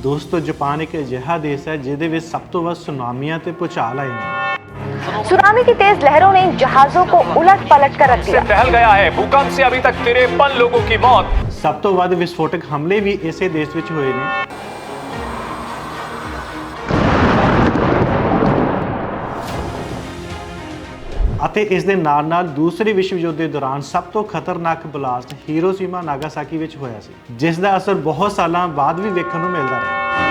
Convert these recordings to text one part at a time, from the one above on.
ਦੋਸਤੋ ਜਾਪਾਨ ਇੱਕ ਅਜਿਹਾ ਦੇਸ਼ ਹੈ ਜਿਹਦੇ ਵਿੱਚ ਸਭ ਤੋਂ ਵੱਧ ਸੁਨਾਮੀਆਂ ਤੇ ਭੂਚਾਲ ਆਏ ਨੇ सुनामी की तेज लहरों ने जहाजों को उलट पलट कर रख से दिया टहल गया है भूकंप से अभी तक तिरपन लोगों की मौत ਸਭ ਤੋਂ ਵੱਧ ਵਿਸਫੋਟਕ ਹਮਲੇ ਵੀ ਇਸੇ ਦੇਸ਼ ਵਿੱਚ ਹੋਏ ਨੇ ਅਤੇ ਇਸ ਦੇ ਨਾਲ ਨਾਲ ਦੂਸਰੇ ਵਿਸ਼ਵ ਯੁੱਧ ਦੇ ਦੌਰਾਨ ਸਭ ਤੋਂ ਖਤਰਨਾਕ ਬਲਾਸਟ ਹੀਰੋਸ਼ੀਮਾ ਨਾਗਾਸਾਕੀ ਵਿੱਚ ਹੋਇਆ ਸੀ, ਜਿਸ ਦਾ ਅਸਰ ਬਹੁਤ ਸਾਲਾਂ ਬਾਅਦ ਵੀ ਵੇਖਣ ਨੂੰ ਮਿਲਦਾ ਰਿਹਾ।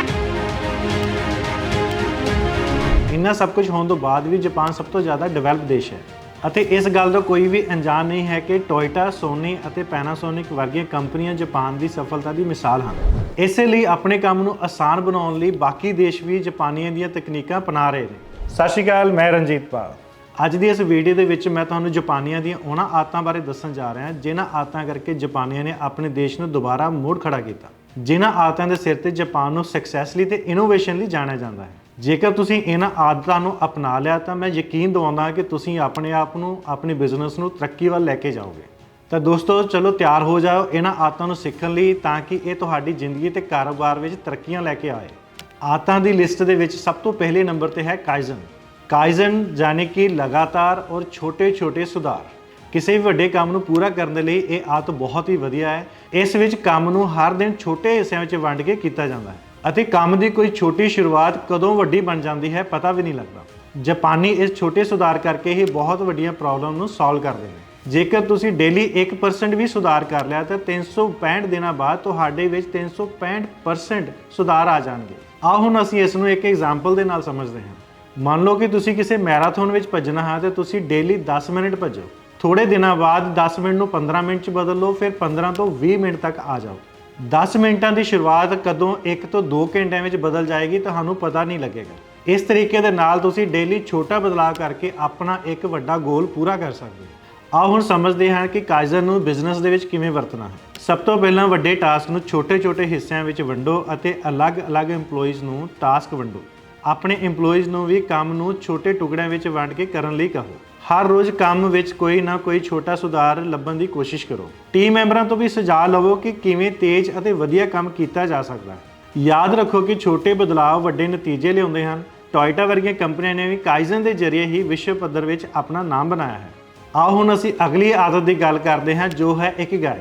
ਇੰਨਾ ਸਭ ਕੁਝ ਹੋਣ ਤੋਂ ਬਾਅਦ ਵੀ ਜਾਪਾਨ ਸਭ ਤੋਂ ਜ਼ਿਆਦਾ ਡਿਵੈਲਪ ਦੇਸ਼ ਹੈ ਅਤੇ ਇਸ ਗੱਲ ਦਾ ਕੋਈ ਵੀ ਅਣਜਾਣ ਨਹੀਂ ਹੈ ਕਿ ਟੋਇਟਾ, ਸੋਨੀ ਅਤੇ ਪੈਨਾਸੋਨਿਕ ਵਰਗੀਆਂ ਕੰਪਨੀਆਂ ਜਾਪਾਨ ਦੀ ਸਫਲਤਾ ਦੀ ਮਿਸਾਲ ਹਨ। ਇਸੇ ਲਈ ਆਪਣੇ ਕੰਮ ਨੂੰ ਆਸਾਨ ਬਣਾਉਣ ਲਈ ਬਾਕੀ ਦੇਸ਼ ਵੀ ਜਾਪਾਨੀਆਂ ਦੀਆਂ ਤਕਨੀਕਾਂ ਅਪਣਾ ਰਹੇ ਨੇ। ਸਤਿ ਸ਼੍ਰੀ ਅਕਾਲ, ਮੈਂ ਰਣਜੀਤ ਪਾਲ। ਅੱਜ ਦੀ ਇਸ ਵੀਡੀਓ ਦੇ ਵਿੱਚ ਮੈਂ ਤੁਹਾਨੂੰ ਜਾਪਾਨੀਆਂ ਦੀਆਂ ਉਹਨਾਂ ਆਦਤਾਂ ਬਾਰੇ ਦੱਸਣ ਜਾ ਰਿਹਾ, ਜਿਨ੍ਹਾਂ ਆਦਤਾਂ ਕਰਕੇ ਜਾਪਾਨੀਆਂ ਨੇ ਆਪਣੇ ਦੇਸ਼ ਨੂੰ ਦੁਬਾਰਾ ਮੋੜ ਖੜਾ ਕੀਤਾ। ਜਿਨ੍ਹਾਂ ਆਦਤਾਂ ਦੇ ਸਿਰ ਤੇ ਜਾਪਾਨ ਨੂੰ ਸਕਸੈਸ ਲਈ ਤੇ ਇਨੋਵੇਸ਼ਨ ਲਈ ਜਾਣਿਆ ਜਾਂਦਾ ਹੈ। ਜੇਕਰ ਤੁਸੀਂ ਇਹਨਾਂ ਆਦਤਾਂ ਨੂੰ ਅਪਣਾ ਲਿਆ, ਤਾਂ ਮੈਂ ਯਕੀਨ ਦਿਵਾਉਂਦਾ ਹਾਂ ਕਿ ਤੁਸੀਂ ਆਪਣੇ ਆਪ ਨੂੰ, ਆਪਣੇ ਬਿਜ਼ਨਸ ਨੂੰ ਤਰੱਕੀ ਵੱਲ ਲੈ ਕੇ ਜਾਓਗੇ। ਤਾਂ ਦੋਸਤੋ, ਚਲੋ ਤਿਆਰ ਹੋ ਜਾਓ ਇਹਨਾਂ ਆਦਤਾਂ ਨੂੰ ਸਿੱਖਣ ਲਈ, ਤਾਂ ਕਿ ਇਹ ਤੁਹਾਡੀ ਜ਼ਿੰਦਗੀ ਤੇ ਕਾਰੋਬਾਰ ਵਿੱਚ ਤਰੱਕੀਆਂ ਲੈ ਕੇ ਆਏ। ਆਦਤਾਂ ਦੀ ਲਿਸਟ ਦੇ ਵਿੱਚ ਸਭ ਤੋਂ ਪਹਿਲੇ ਨੰਬਰ ਤੇ ਹੈ ਕਾਈਜ਼ਨ ਕਾਈਜ਼ਨ ਯਾਨੀ ਕਿ ਲਗਾਤਾਰ ਔਰ ਛੋਟੇ-ਛੋਟੇ ਸੁਧਾਰ। ਕਿਸੇ ਵੀ ਵੱਡੇ ਕੰਮ ਨੂੰ ਪੂਰਾ ਕਰਨ ਦੇ ਲਈ ਇਹ ਆਦਤ ਬਹੁਤ ਹੀ ਵਧੀਆ ਹੈ। ਇਸ ਵਿੱਚ ਕੰਮ ਨੂੰ ਹਰ ਦਿਨ ਛੋਟੇ ਹਿੱਸਿਆਂ ਵਿੱਚ ਵੰਡ ਕੇ ਕੀਤਾ ਜਾਂਦਾ ਹੈ ਅਤੇ ਕੰਮ ਦੀ ਕੋਈ ਛੋਟੀ ਸ਼ੁਰੂਆਤ ਕਦੋਂ ਵੱਡੀ ਬਣ ਜਾਂਦੀ ਹੈ ਪਤਾ ਵੀ ਨਹੀਂ ਲੱਗਦਾ। ਜਾਪਾਨੀ ਇਸ ਛੋਟੇ ਸੁਧਾਰ ਕਰਕੇ ਹੀ ਬਹੁਤ ਵੱਡੀਆਂ ਪ੍ਰੋਬਲਮ ਨੂੰ ਸੋਲਵ ਕਰਦੇ ਨੇ। ਜੇਕਰ ਤੁਸੀਂ ਡੇਲੀ 1% ਵੀ ਸੁਧਾਰ ਕਰ ਲਿਆ ਤਾਂ 365 ਦਿਨਾਂ ਬਾਅਦ ਤੁਹਾਡੇ ਵਿੱਚ 365% ਸੁਧਾਰ ਆ ਜਾਣਗੇ। ਆਓ ਹੁਣ ਅਸੀਂ ਇਸ ਨੂੰ ਇੱਕ ਐਗਜ਼ਾਮਪਲ ਦੇ ਨਾਲ ਸਮਝਦੇ ਹਾਂ। ਮੰਨ ਲਓ ਕਿ ਤੁਸੀਂ ਕਿਸੇ ਮੈਰਾਥਨ ਵਿੱਚ ਭੱਜਣਾ ਹੈ ਤੇ ਤੁਸੀਂ ਡੇਲੀ 10 ਮਿੰਟ ਭੱਜੋ। ਥੋੜੇ ਦਿਨਾਂ ਬਾਅਦ 10 ਮਿੰਟ ਨੂੰ 15 ਮਿੰਟ ਚ ਬਦਲ ਲਓ, ਫਿਰ 15 ਤੋਂ 20 ਮਿੰਟ ਤੱਕ ਆ ਜਾਓ। 10 ਮਿੰਟਾਂ ਦੀ ਸ਼ੁਰੂਆਤ ਕਦੋਂ 1 ਤੋਂ 2 ਘੰਟਿਆਂ ਵਿੱਚ ਬਦਲ ਜਾਏਗੀ ਤੁਹਾਨੂੰ ਪਤਾ ਨਹੀਂ ਲੱਗੇਗਾ। ਇਸ ਤਰੀਕੇ ਦੇ ਨਾਲ ਤੁਸੀਂ ਡੇਲੀ ਛੋਟਾ ਬਦਲਾਅ ਕਰਕੇ ਆਪਣਾ ਇੱਕ ਵੱਡਾ ਗੋਲ ਪੂਰਾ ਕਰ ਸਕਦੇ ਹੋ। ਆਓ ਹੁਣ ਸਮਝਦੇ ਹਾਂ ਕਿ ਕਾਈਜ਼ਨ ਨੂੰ ਬਿਜ਼ਨਸ ਦੇ ਵਿੱਚ ਕਿਵੇਂ ਵਰਤਣਾ ਹੈ। ਸਭ ਤੋਂ ਪਹਿਲਾਂ ਵੱਡੇ ਟਾਸਕ ਨੂੰ ਛੋਟੇ-ਛੋਟੇ ਹਿੱਸਿਆਂ ਵਿੱਚ ਵੰਡੋ ਅਤੇ ਅਲੱਗ-ਅਲੱਗ EMPLOYEES ਨੂੰ ਟਾਸਕ ਵੰਡੋ। ਆਪਣੇ EMPLOYEES ਨੂੰ ਵੀ ਕੰਮ ਨੂੰ ਛੋਟੇ ਟੁਕੜਿਆਂ ਵਿੱਚ ਵੰਡ ਕੇ ਕਰਨ ਲਈ ਕਹੋ। ਹਰ ਰੋਜ਼ ਕੰਮ ਵਿੱਚ ਕੋਈ ਨਾ ਕੋਈ ਛੋਟਾ ਸੁਧਾਰ ਲੱਭਣ ਦੀ ਕੋਸ਼ਿਸ਼ ਕਰੋ। ਟੀਮ ਮੈਂਬਰਾਂ ਤੋਂ ਵੀ ਸੁਝਾਅ ਲਵੋ ਕਿ ਕਿਵੇਂ ਤੇਜ਼ ਅਤੇ ਵਧੀਆ ਕੰਮ ਕੀਤਾ ਜਾ ਸਕਦਾ ਹੈ। ਯਾਦ ਰੱਖੋ ਕਿ ਛੋਟੇ ਬਦਲਾਅ ਵੱਡੇ ਨਤੀਜੇ ਲਿਆਉਂਦੇ ਹਨ। ਟੋਇਟਾ ਵਰਗੀਆਂ ਕੰਪਨੀਆਂ ਨੇ ਵੀ ਕਾਈਜ਼ਨ ਦੇ ਜ਼ਰੀਏ ਹੀ ਵਿਸ਼ਵ ਪੱਧਰ ਵਿੱਚ ਆਪਣਾ ਨਾਮ ਬਣਾਇਆ ਹੈ। ਆਓ ਹੁਣ ਅਸੀਂ ਅਗਲੀ ਆਦਤ ਦੀ ਗੱਲ ਕਰਦੇ ਹਾਂ, ਜੋ ਹੈ ਇਕਿਗਾਈ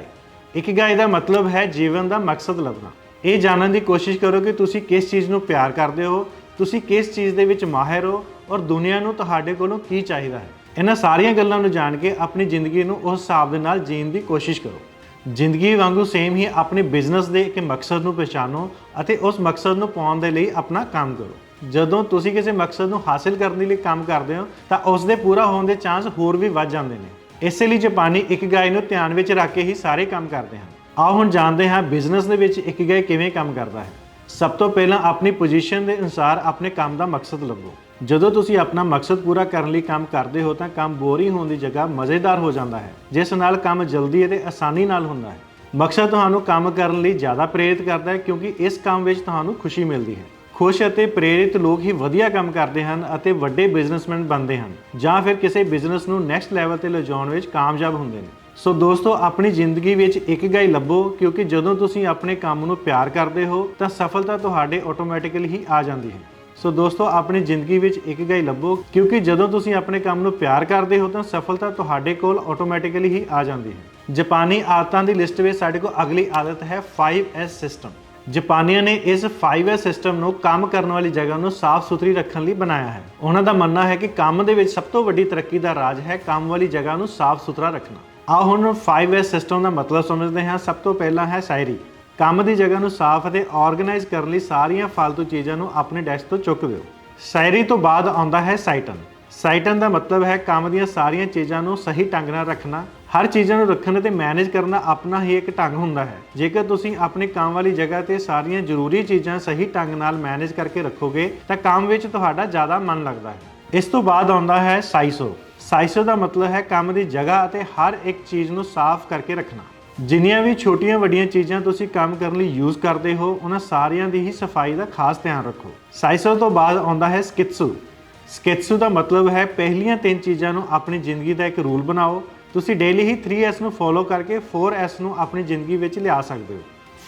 ਇਕਿਗਾਈ ਦਾ ਮਤਲਬ ਹੈ ਜੀਵਨ ਦਾ ਮਕਸਦ ਲੱਭਣਾ। ਇਹ ਜਾਣਨ ਦੀ ਕੋਸ਼ਿਸ਼ ਕਰੋ ਕਿ ਤੁਸੀਂ ਕਿਸ ਚੀਜ਼ ਨੂੰ ਪਿਆਰ ਕਰਦੇ ਹੋ ਤੁਸੀਂ ਕਿਸ ਚੀਜ਼ ਦੇ ਵਿੱਚ ਮਾਹਿਰ ਹੋ ਔਰ ਦੁਨੀਆ ਨੂੰ ਤੁਹਾਡੇ ਕੋਲੋਂ ਕੀ ਚਾਹੀਦਾ ਹੈ? ਇਹਨਾਂ ਸਾਰੀਆਂ ਗੱਲਾਂ ਨੂੰ ਜਾਣ ਕੇ ਆਪਣੀ ਜ਼ਿੰਦਗੀ ਨੂੰ ਉਸ ਹਿਸਾਬ ਦੇ ਨਾਲ ਜੀਣ ਦੀ ਕੋਸ਼ਿਸ਼ ਕਰੋ। ਜ਼ਿੰਦਗੀ ਵਾਂਗੂ ਸੇਮ ਹੀ ਆਪਣੇ ਬਿਜ਼ਨਸ ਦੇ ਇੱਕ ਮਕਸਦ ਨੂੰ ਪਛਾਣੋ ਅਤੇ ਉਸ ਮਕਸਦ ਨੂੰ ਪਾਉਣ ਦੇ ਲਈ ਆਪਣਾ ਕੰਮ ਕਰੋ। ਜਦੋਂ ਤੁਸੀਂ ਕਿਸੇ ਮਕਸਦ ਨੂੰ ਹਾਸਲ ਕਰਨ ਦੇ ਲਈ ਕੰਮ ਕਰਦੇ ਹੋ, ਤਾਂ ਉਸ ਦੇ ਪੂਰਾ ਹੋਣ ਦੇ ਚਾਂਸ ਹੋਰ ਵੀ ਵੱਧ ਜਾਂਦੇ ਨੇ। ਇਸੇ ਲਈ ਜਾਪਾਨੀ ਇਕਿਗਾਈ ਨੂੰ ਧਿਆਨ ਵਿੱਚ ਰੱਖ ਕੇ ਹੀ ਸਾਰੇ ਕੰਮ ਕਰਦੇ ਹਨ। ਆਓ ਹੁਣ ਜਾਣਦੇ ਹਾਂ ਬਿਜ਼ਨਸ ਦੇ ਵਿੱਚ ਇਕਿਗਾਈ ਕਿਵੇਂ ਕੰਮ ਕਰਦਾ ਹੈ। ਸਭ ਤੋਂ ਪਹਿਲਾਂ ਆਪਣੀ ਪੋਜੀਸ਼ਨ ਦੇ ਅਨੁਸਾਰ ਆਪਣੇ ਕੰਮ ਦਾ ਮਕਸਦ ਲੱਭੋ। ਜਦੋਂ ਤੁਸੀਂ ਆਪਣਾ ਮਕਸਦ ਪੂਰਾ ਕਰਨ ਲਈ ਕੰਮ ਕਰਦੇ ਹੋ, ਤਾਂ ਕੰਮ ਬੋਰਿੰਗ ਹੋਣ ਦੀ ਜਗ੍ਹਾ ਮਜ਼ੇਦਾਰ ਹੋ ਜਾਂਦਾ ਹੈ, ਜਿਸ ਨਾਲ ਕੰਮ ਜਲਦੀ ਅਤੇ ਆਸਾਨੀ ਨਾਲ ਹੁੰਦਾ ਹੈ। ਮਕਸਦ ਤੁਹਾਨੂੰ ਕੰਮ ਕਰਨ ਲਈ ਜ਼ਿਆਦਾ ਪ੍ਰੇਰਿਤ ਕਰਦਾ ਹੈ, ਕਿਉਂਕਿ ਇਸ ਕੰਮ ਵਿੱਚ ਤੁਹਾਨੂੰ ਖੁਸ਼ੀ ਮਿਲਦੀ ਹੈ। ਖੁਸ਼ ਅਤੇ ਪ੍ਰੇਰਿਤ ਲੋਕ ਹੀ ਵਧੀਆ ਕੰਮ ਕਰਦੇ ਹਨ ਅਤੇ ਵੱਡੇ ਬਿਜ਼ਨਸਮੈਨ ਬਣਦੇ ਹਨ, ਜਾਂ ਫਿਰ ਕਿਸੇ ਬਿਜ਼ਨਸ ਨੂੰ ਨੈਕਸਟ ਲੈਵਲ ਤੇ ਲਿਜਾਉਣ ਵਿੱਚ ਕਾਮਯਾਬ ਹੁੰਦੇ ਨੇ। ਸੋ ਦੋਸਤੋ, ਆਪਣੀ ਜ਼ਿੰਦਗੀ ਵਿੱਚ ਇੱਕ ਗਾਈ ਲੱਭੋ, ਕਿਉਂਕਿ ਜਦੋਂ ਤੁਸੀਂ ਆਪਣੇ ਕੰਮ ਨੂੰ ਪਿਆਰ ਕਰਦੇ ਹੋ, ਤਾਂ ਸਫਲਤਾ ਤੁਹਾਡੇ ਆਟੋਮੈਟਿਕਲੀ ਹੀ ਆ ਜਾਂਦੀ ਹੈ। ਸੋ ਦੋਸਤੋ, ਆਪਣੀ ਜ਼ਿੰਦਗੀ ਵਿੱਚ ਇੱਕ ਗਾਈ ਲੱਭੋ, ਕਿਉਂਕਿ ਜਦੋਂ ਤੁਸੀਂ ਆਪਣੇ ਕੰਮ ਨੂੰ ਪਿਆਰ ਕਰਦੇ ਹੋ, ਤਾਂ ਸਫਲਤਾ ਤੁਹਾਡੇ ਕੋਲ ਆਟੋਮੈਟਿਕਲੀ ਹੀ ਆ ਜਾਂਦੀ ਹੈ। ਜਾਪਾਨੀ ਆਦਤਾਂ ਦੀ ਲਿਸਟ ਵਿੱਚ ਸਾਡੇ ਕੋਲ ਅਗਲੀ ਆਦਤ ਹੈ 5S ਸਿਸਟਮ ਜਾਪਾਨੀਆਂ ਨੇ ਇਸ 5S ਸਿਸਟਮ ਨੂੰ ਕੰਮ ਕਰਨ ਵਾਲੀ ਜਗ੍ਹਾ ਨੂੰ ਸਾਫ਼ ਸੁਥਰੀ ਰੱਖਣ ਲਈ ਬਣਾਇਆ ਹੈ। ਉਹਨਾਂ ਦਾ ਮੰਨਣਾ ਹੈ ਕਿ ਕੰਮ ਦੇ ਵਿੱਚ ਸਭ ਤੋਂ ਵੱਡੀ ਤਰੱਕੀ ਦਾ ਰਾਜ ਹੈ ਕੰਮ ਵਾਲੀ ਜਗ੍ਹਾ ਨੂੰ ਸਾਫ਼ ਸੁਥਰਾ ਰੱਖਣਾ। ਆਓ ਹੁਣ 5S ਸਿਸਟਮ ਦਾ ਮਤਲਬ ਸਮਝਦੇ ਹਾਂ। ਸਭ ਤੋਂ ਪਹਿਲਾਂ ਹੈ ਸਾਇਰੀ। ਕੰਮ ਦੀ ਜਗ੍ਹਾ ਨੂੰ ਸਾਫ਼ ਅਤੇ ਆਰਗੇਨਾਈਜ਼ ਕਰਨ ਲਈ ਸਾਰੀਆਂ ਫालतू ਚੀਜ਼ਾਂ ਨੂੰ ਆਪਣੇ ਡੈਸਕ ਤੋਂ ਚੁੱਕ ਦਿਓ। ਸਾਇਰੀ ਤੋਂ ਬਾਅਦ ਆਉਂਦਾ ਹੈ ਸਾਈਟਨ ਸਾਈਟਨ ਦਾ ਮਤਲਬ ਹੈ ਕੰਮ ਦੀਆਂ ਸਾਰੀਆਂ ਚੀਜ਼ਾਂ ਨੂੰ ਸਹੀ ਢੰਗ ਨਾਲ ਰੱਖਣਾ। ਹਰ ਚੀਜ਼ਾਂ ਨੂੰ ਰੱਖਣ ਅਤੇ ਮੈਨੇਜ ਕਰਨਾ ਆਪਣਾ ਹੀ ਇੱਕ ਢੰਗ ਹੁੰਦਾ ਹੈ। ਜੇਕਰ ਤੁਸੀਂ ਆਪਣੇ ਕੰਮ ਵਾਲੀ ਜਗ੍ਹਾ ਤੇ ਸਾਰੀਆਂ ਜ਼ਰੂਰੀ ਚੀਜ਼ਾਂ ਸਹੀ ਢੰਗ ਨਾਲ ਮੈਨੇਜ ਕਰਕੇ ਰੱਖੋਗੇ, ਤਾਂ ਕੰਮ ਵਿੱਚ ਤੁਹਾਡਾ ਜ਼ਿਆਦਾ ਮਨ ਲੱਗਦਾ ਹੈ। ਇਸ ਤੋਂ ਬਾਅਦ ਆਉਂਦਾ ਹੈ ਸਾਈਸੋ ਸਾਈਸੋ ਦਾ ਮਤਲਬ ਹੈ ਕੰਮ ਦੀ ਜਗ੍ਹਾ ਅਤੇ ਹਰ ਇੱਕ ਚੀਜ਼ ਨੂੰ ਸਾਫ਼ ਕਰਕੇ ਰੱਖਣਾ। ਜਿੰਨੀਆਂ ਵੀ ਛੋਟੀਆਂ ਵੱਡੀਆਂ ਚੀਜ਼ਾਂ ਤੁਸੀਂ ਕੰਮ ਕਰਨ ਲਈ ਯੂਜ਼ ਕਰਦੇ ਹੋ, ਉਹਨਾਂ ਸਾਰਿਆਂ ਦੀ ਹੀ ਸਫ਼ਾਈ ਦਾ ਖਾਸ ਧਿਆਨ ਰੱਖੋ। ਸਾਈਸੋ ਤੋਂ ਬਾਅਦ ਆਉਂਦਾ ਹੈ ਸਕਿਟਸੂ ਸਕਿਟਸੂ ਦਾ ਮਤਲਬ ਹੈ ਪਹਿਲੀਆਂ ਤਿੰਨ ਚੀਜ਼ਾਂ ਨੂੰ ਆਪਣੀ ਜ਼ਿੰਦਗੀ ਦਾ ਇੱਕ ਰੂਲ ਬਣਾਓ। ਤੁਸੀਂ ਡੇਲੀ ਹੀ 3S ਨੂੰ ਫੋਲੋ ਕਰਕੇ 4S ਨੂੰ ਆਪਣੀ ਜ਼ਿੰਦਗੀ ਵਿੱਚ ਲਿਆ ਸਕਦੇ ਹੋ।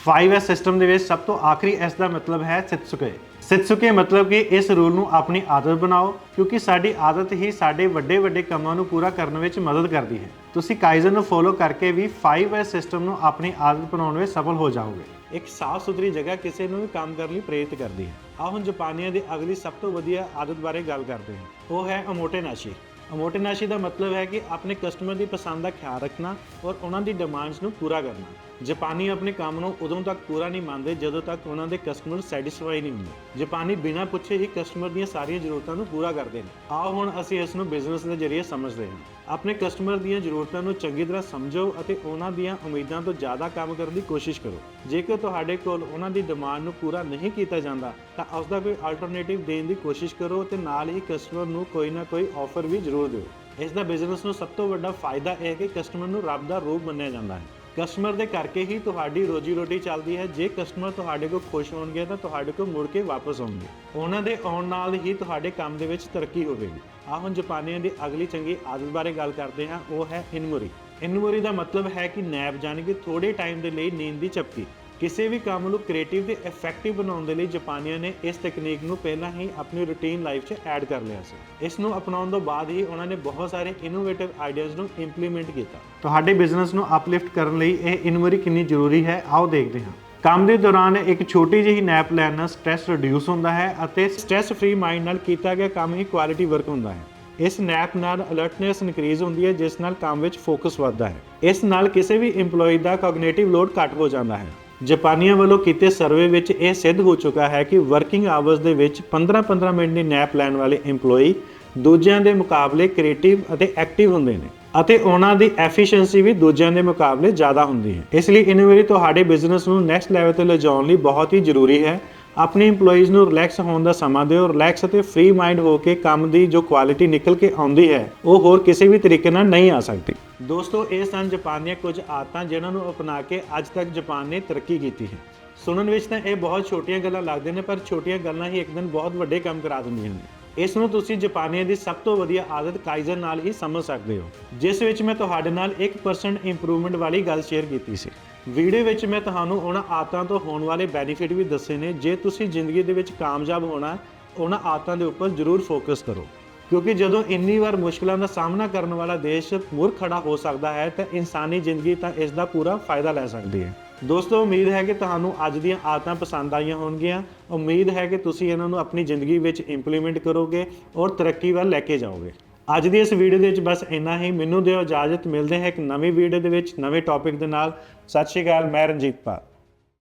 5S ਸਿਸਟਮ ਦੇ ਵਿੱਚ ਸਭ ਤੋਂ ਆਖਰੀ S ਦਾ ਮਤਲਬ ਹੈ ਸਿਤਸੁਕੇ। ਸਿਤਸੁਕੇ ਮਤਲਬ ਕਿ ਇਸ ਰੂਲ ਨੂੰ ਆਪਣੀ ਆਦਤ ਬਣਾਓ, ਕਿਉਂਕਿ ਸਾਡੀ ਆਦਤ ਹੀ ਸਾਡੇ ਵੱਡੇ ਵੱਡੇ ਕੰਮਾਂ ਨੂੰ ਪੂਰਾ ਕਰਨ ਵਿੱਚ ਮਦਦ ਕਰਦੀ ਹੈ। ਤੁਸੀਂ ਕਾਈਜ਼ਨ ਨੂੰ ਫੋਲੋ ਕਰਕੇ ਵੀ 5S ਸਿਸਟਮ ਨੂੰ ਆਪਣੀ ਆਦਤ ਬਣਾਉਣ ਵਿੱਚ ਸਫਲ ਹੋ ਜਾਓਗੇ। ਇੱਕ ਸਾਫ਼ ਸੁਥਰੀ ਜਗ੍ਹਾ ਕਿਸੇ ਨੂੰ ਵੀ ਕੰਮ ਕਰਨ ਲਈ ਪ੍ਰੇਰਿਤ ਕਰਦੀ ਹੈ। ਆਓ ਹੁਣ ਜਾਪਾਨੀਆਂ ਦੀ ਅਗਲੀ ਸਭ ਤੋਂ ਵਧੀਆ ਆਦਤ ਬਾਰੇ ਗੱਲ ਕਰਦੇ ਹਾਂ। ਉਹ ਹੈ ਅਮੋਟੇਨਾਸ਼ੀ ਅਮੋਟੇਨਾਸ਼ੀ ਦਾ ਮਤਲਬ ਹੈ ਕਿ ਆਪਣੇ ਕਸਟਮਰ ਦੀ ਪਸੰਦ ਦਾ ਖਿਆਲ ਰੱਖਣਾ ਔਰ ਉਹਨਾਂ ਦੀ ਡਿਮਾਂਡਸ ਨੂੰ ਪੂਰਾ ਕਰਨਾ। ਜਾਪਾਨੀ ਆਪਣੇ ਕੰਮ ਨੂੰ ਉਦੋਂ ਤੱਕ ਪੂਰਾ ਨਹੀਂ ਮੰਨਦੇ, ਜਦੋਂ ਤੱਕ ਉਹਨਾਂ ਦੇ ਕਸਟਮਰ ਸੈਟੀਸਫਾਈ ਨਹੀਂ ਹੁੰਦੇ। ਜਾਪਾਨੀ ਬਿਨਾਂ ਪੁੱਛੇ ਹੀ ਕਸਟਮਰ ਦੀਆਂ ਸਾਰੀਆਂ ਜ਼ਰੂਰਤਾਂ ਨੂੰ ਪੂਰਾ ਕਰਦੇ ਨੇ। ਆਓ ਹੁਣ ਅਸੀਂ ਇਸ ਨੂੰ ਬਿਜ਼ਨਸ ਦੇ ਜ਼ਰੀਏ ਸਮਝਦੇ ਹਾਂ। ਆਪਣੇ ਕਸਟਮਰ ਦੀਆਂ ਜ਼ਰੂਰਤਾਂ ਨੂੰ ਚੰਗੀ ਤਰ੍ਹਾਂ ਸਮਝੋ ਅਤੇ ਉਹਨਾਂ ਦੀਆਂ ਉਮੀਦਾਂ ਤੋਂ ਜ਼ਿਆਦਾ ਕੰਮ ਕਰਨ ਦੀ ਕੋਸ਼ਿਸ਼ ਕਰੋ। ਜੇਕਰ ਤੁਹਾਡੇ ਕੋਲ ਉਹਨਾਂ ਦੀ ਡਿਮਾਂਡ ਨੂੰ ਪੂਰਾ ਨਹੀਂ ਕੀਤਾ ਜਾਂਦਾ, ਤਾਂ ਉਸ ਦਾ ਕੋਈ ਆਲਟਰਨੇਟਿਵ ਦੇਣ ਦੀ ਕੋਸ਼ਿਸ਼ ਕਰੋ ਤੇ ਨਾਲ ਹੀ ਕਸਟਮਰ ਨੂੰ ਕੋਈ ਨਾ ਕੋਈ ਆਫਰ ਵੀ ਜ਼ਰੂਰ ਦਿਓ। ਇਸ ਦਾ ਬਿਜ਼ਨਸ ਨੂੰ ਸਭ ਤੋਂ ਵੱਡਾ ਫਾਇਦਾ ਇਹ ਹੈ ਕਿ ਕਸਟਮਰ ਨੂੰ ਰੱਬ ਦਾ ਰੂਪ ਮੰਨਿਆ ਜਾਂਦਾ ਹੈ। ਕਸਟਮਰ ਦੇ ਕਰਕੇ ਹੀ ਤੁਹਾਡੀ ਰੋਜੀ ਰੋਟੀ ਚੱਲਦੀ ਹੈ। ਜੇ ਕਸਟਮਰ ਤੁਹਾਡੇ ਕੋਲ ਖੁਸ਼ ਹੋਣਗੇ ਤਾਂ ਤੁਹਾਡੇ ਕੋਲ ਮੁੜ ਕੇ ਵਾਪਸ ਆਉਣਗੇ। ਉਹਨਾਂ ਦੇ ਆਉਣ ਨਾਲ ਹੀ ਤੁਹਾਡੇ ਕੰਮ ਦੇ ਵਿੱਚ ਤਰੱਕੀ ਹੋਵੇਗੀ। ਆਹ ਹੁਣ ਜਾਪਾਨੀਆਂ ਦੀ ਅਗਲੀ ਚੰਗੀ ਆਦਤ ਬਾਰੇ ਗੱਲ ਕਰਦੇ ਹਾਂ। ਉਹ ਹੈ ਇਨਮੁਰੀ ਇਨਮੁਰੀ ਦਾ ਮਤਲਬ ਹੈ ਕਿ ਨੈਪ, ਜਾਣੀ ਕਿ ਥੋੜੇ ਟਾਈਮ ਦੇ ਲਈ ਨੀਂਦ ਦੀ ਚਪਕੀ ਕਿਸੇ ਵੀ ਕੰਮ ਨੂੰ ਕ੍ਰੀਏਟਿਵ ਤੇ ਇਫੈਕਟਿਵ ਬਣਾਉਣ ਦੇ ਲਈ ਜਾਪਾਨੀਆਂ ਨੇ ਇਸ ਤਕਨੀਕ ਨੂੰ ਪਹਿਲਾਂ ਹੀ ਆਪਣੀ ਰੂਟੀਨ ਲਾਈਫ 'ਚ ਐਡ ਕਰ ਲਿਆ ਸੀ। ਇਸ ਨੂੰ ਅਪਣਾਉਣ ਤੋਂ ਬਾਅਦ ਹੀ ਉਹਨਾਂ ਨੇ ਬਹੁਤ ਸਾਰੇ ਇਨੋਵੇਟਿਵ ਆਈਡੀਆਜ਼ ਨੂੰ ਇੰਪਲੀਮੈਂਟ ਕੀਤਾ। ਤੁਹਾਡੇ ਬਿਜ਼ਨਸ ਨੂੰ ਅਪਲਿਫਟ ਕਰਨ ਲਈ ਇਹ ਇਨਵਰੀ ਕਿੰਨੀ ਜ਼ਰੂਰੀ ਹੈ, ਆਓ ਦੇਖਦੇ ਹਾਂ। ਕੰਮ ਦੇ ਦੌਰਾਨ ਇੱਕ ਛੋਟੀ ਜਿਹੀ ਨੈਪ ਲੈਣ ਨਾਲ ਸਟ੍ਰੈਸ ਰਿਡਿਊਸ ਹੁੰਦਾ ਹੈ ਅਤੇ ਸਟ੍ਰੈਸ ਫ੍ਰੀ ਮਾਈਂਡ ਨਾਲ ਕੀਤਾ ਗਿਆ ਕੰਮ ਹੀ ਕੁਆਲਿਟੀ ਵਰਕ ਹੁੰਦਾ ਹੈ। ਇਸ ਨੈਪ ਨਾਲ ਅਲਰਟਨੈਸ ਇਨਕਰੀਜ਼ ਹੁੰਦੀ ਹੈ, ਜਿਸ ਨਾਲ ਕੰਮ ਵਿੱਚ ਫੋਕਸ ਵੱਧਦਾ ਹੈ। ਇਸ ਨਾਲ ਕਿਸੇ ਵੀ EMPLOYEE ਦਾ ਕੋਗਨੀਟਿਵ ਲੋਡ ਘੱਟ ਹੋ ਜਾਂਦਾ ਹੈ। ਜਾਪਾਨੀਆਂ ਵੱਲੋਂ ਕੀਤੇ ਸਰਵੇ ਵਿੱਚ ਇਹ ਸਿੱਧ ਹੋ ਚੁੱਕਾ ਹੈ ਕਿ ਵਰਕਿੰਗ ਆਵਰਸ ਦੇ ਵਿੱਚ 15-15 ਮਿੰਟ ਦੀ ਨੈਪ ਲੈਣ ਵਾਲੇ EMPLOYEE ਦੂਜਿਆਂ ਦੇ ਮੁਕਾਬਲੇ ਕ੍ਰੀਏਟਿਵ ਅਤੇ ਐਕਟਿਵ ਹੁੰਦੇ ਨੇ ਅਤੇ ਉਹਨਾਂ ਦੀ ਐਫੀਸ਼ੀਐਂਸੀ ਵੀ ਦੂਜਿਆਂ ਦੇ ਮੁਕਾਬਲੇ ਜ਼ਿਆਦਾ ਹੁੰਦੀ ਹੈ। ਇਸ ਲਈ ਇਨੋਵੇਟਿਵ ਤੁਹਾਡੇ ਬਿਜ਼ਨਸ ਨੂੰ ਨੈਕਸਟ ਲੈਵਲ ਤੇ ਲਿਜਾਉਣ ਲਈ ਬਹੁਤ ਹੀ ਜ਼ਰੂਰੀ ਹੈ। ਆਪਣੇ EMPLOYEES ਨੂੰ ਰਿਲੈਕਸ ਹੋਣ ਦਾ ਸਮਾਂ ਦਿਓ ਰਿਲੈਕਸ ਅਤੇ ਫ੍ਰੀ ਮਾਈਂਡ ਹੋ ਕੇ ਕੰਮ ਦੀ ਜੋ ਕੁਆਲਿਟੀ ਨਿਕਲ ਕੇ ਆਉਂਦੀ ਹੈ, ਉਹ ਹੋਰ ਕਿਸੇ ਵੀ ਤਰੀਕੇ ਨਾਲ ਨਹੀਂ ਆ ਸਕਦੀ। ਦੋਸਤੋ, ਇਹ ਸਨ ਜਾਪਾਨ ਦੀਆਂ ਕੁਝ ਆਦਤਾਂ ਜਿਨ੍ਹਾਂ ਨੂੰ ਅਪਣਾ ਕੇ ਅੱਜ ਤੱਕ ਜਾਪਾਨ ਨੇ ਤਰੱਕੀ ਕੀਤੀ ਹੈ। ਸੁਣਨ ਵਿੱਚ ਤਾਂ ਇਹ ਬਹੁਤ ਛੋਟੀਆਂ ਗੱਲਾਂ ਲੱਗਦੀਆਂ ਨੇ, ਪਰ ਛੋਟੀਆਂ ਗੱਲਾਂ ਹੀ ਇੱਕ ਦਿਨ ਬਹੁਤ ਵੱਡੇ ਕੰਮ ਕਰਾ ਦਿੰਦੀਆਂ ਨੇ। ਇਸ ਨੂੰ ਤੁਸੀਂ ਜਾਪਾਨੀਆਂ ਦੀ ਸਭ ਤੋਂ ਵਧੀਆ ਆਦਤ ਕਾਈਜ਼ਨ ਨਾਲ ਹੀ ਸਮਝ ਸਕਦੇ ਹੋ, ਜਿਸ ਵਿੱਚ ਮੈਂ ਤੁਹਾਡੇ ਨਾਲ 1% ਇੰਪਰੂਵਮੈਂਟ ਵਾਲੀ ਗੱਲ ਸ਼ੇਅਰ ਕੀਤੀ ਸੀ। ਵੀਡੀਓ ਵਿੱਚ ਮੈਂ ਤੁਹਾਨੂੰ ਉਹਨਾਂ ਆਦਤਾਂ ਤੋਂ ਹੋਣ ਵਾਲੇ ਬੈਨੀਫਿਟ ਵੀ ਦੱਸੇ ਨੇ। ਜੇ ਤੁਸੀਂ ਜ਼ਿੰਦਗੀ ਦੇ ਵਿੱਚ ਕਾਮਯਾਬ ਹੋਣਾ ਉਹਨਾਂ ਆਦਤਾਂ ਦੇ ਉੱਪਰ ਜ਼ਰੂਰ ਫੋਕਸ ਕਰੋ। ਕਿਉਂਕਿ ਜਦੋਂ ਇੰਨੀ ਵਾਰ ਮੁਸ਼ਕਲਾਂ ਦਾ ਸਾਹਮਣਾ ਕਰਨ ਵਾਲਾ ਦੇਸ਼ ਮੁੜ ਖੜਾ ਹੋ ਸਕਦਾ ਹੈ, ਤਾਂ ਇਨਸਾਨੀ ਜ਼ਿੰਦਗੀ ਤਾਂ ਇਸ ਦਾ ਪੂਰਾ ਫਾਇਦਾ ਲੈ ਸਕਦੀ ਹੈ। ਦੋਸਤੋ, ਉਮੀਦ ਹੈ ਕਿ ਤੁਹਾਨੂੰ ਅੱਜ ਦੀਆਂ ਆਦਤਾਂ ਪਸੰਦ ਆਈਆਂ ਹੋਣਗੀਆਂ। ਉਮੀਦ ਹੈ ਕਿ ਤੁਸੀਂ ਇਹਨਾਂ ਨੂੰ ਆਪਣੀ ਜ਼ਿੰਦਗੀ ਵਿੱਚ ਇੰਪਲੀਮੈਂਟ ਕਰੋਗੇ ਔਰ ਤਰੱਕੀ ਵੱਲ ਲੈ ਕੇ ਜਾਓਗੇ। ਅੱਜ ਦੀ ਇਸ ਵੀਡੀਓ ਦੇ ਵਿੱਚ ਬਸ ਇੰਨਾ ਹੀ। ਮੈਨੂੰ ਦਿਓ ਇਜਾਜ਼ਤ। ਮਿਲਦੇ ਹਾਂ ਇੱਕ ਨਵੀਂ ਵੀਡੀਓ ਦੇ ਵਿੱਚ ਨਵੇਂ ਟੌਪਿਕ ਦੇ ਨਾਲ। ਸਤਿ ਸ਼੍ਰੀ ਅਕਾਲ, ਮੈਂ ਰਣਜੀਤ ਪਾਲ।